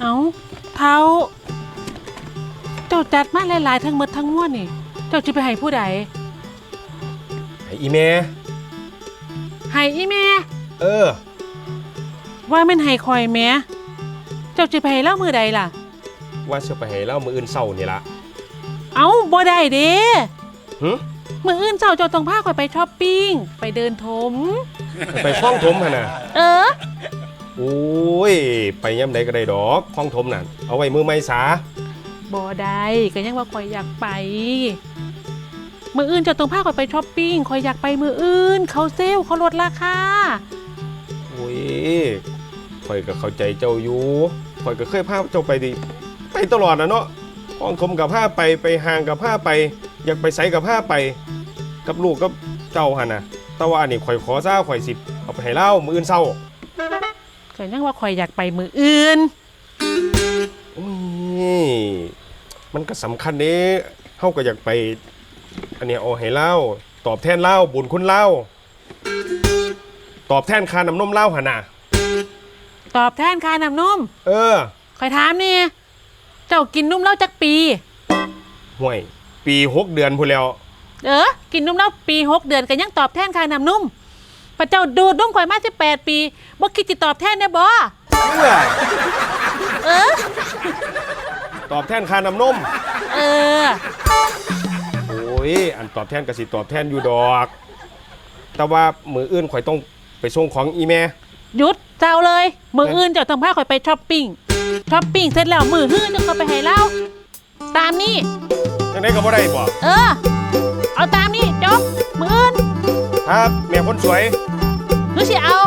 เอาเท้า เจ้าจัดมาหลายๆทั้งหมดทั้งมวลนี่ เจ้าจะไปให้ผู้ใดไอ้อีเมให้อีแม่ เออ ว่าแม่นให้คอยแม่เจ้าจะไปให้เล่ามือใดล่ะ ว่าจะไปให้เล่ามืออื่นเศร้านี่ละเอาบ่ได้เด้หึมืออื่นเจ้าเจ้าต้องพาคอยไปช้อปปิ้ง ไปเดินถม ไปคล้องถมหนน่ะเออ โอ้ย ไปย่ำใดก็ได้ดอกคล้องถมนั่นเอาไว้มือไม่สาบ่ได้ก็ยังว่าคอยอยากไป มืออื่นเจ้าต้องพาคอยไปช้อปปิ้งคอยอยากไปมืออื่น เขาเซลลเขาลดราคาโอ้ยข่อยก็เข้าใจเจ้าอยู่ข่อยก็เคยพาเจ้าไปดิไปตลอดนะเนาะคล้องถมกับผ้าไปไปห่างกับผ้าไป อยากไปใส่กับผ้าไป กับลูกกับเจ้าหันน่ะแต่ว่าอันนี้ข่อยขอซ่าข่อยสิเอาไปให้เล่ามืออื่นเศร้า ก็ยังว่าคอยอยากไปมืออื่น โอ้ยมันก็สำคัญเด้เฮาก็อยากไป อันเนี้ยเอาให้เล่าตอบแทนเล่าบุญคุณเล่าตอบแทนค่าน้ำนมเล่าหนน่ะตอบแทนค่าน้ำนมเออคอยถามนี่ เจ้ากินนุ่มเหล้าจักปี ห่วยปีหกเดือนพูนแล้ว เออ กินนุ่มเหล้าปีหกเดือนก็ยังตอบแทนค่าน้ำนุ่ม พระเจ้าดูดนุ่มข่อยมาสิบแปดปีบ่คิดจะตอบแทนได้บ่เพื่อเออ ตอบแทนค่าน้ำนม เออ โอ้ย อันตอบแทนก็สิตอบแทนอยู่ดอก แต่ว่ามืออื่นข่อยต้องไปส่งของอีแม่ หยุดเจ้าเลย มืออื่นเจ้าต้องพาข่อยไปช้อปปิ้งช้อปปิ้งเสร็จแล้วมือฮื้อเจ้าก็ไปให้เล่าตามนี่จังไดก็บ่ได้บ่เออ เอาตามนี่จบมืออื่น ครับแม่คนสวยหรือสิเอา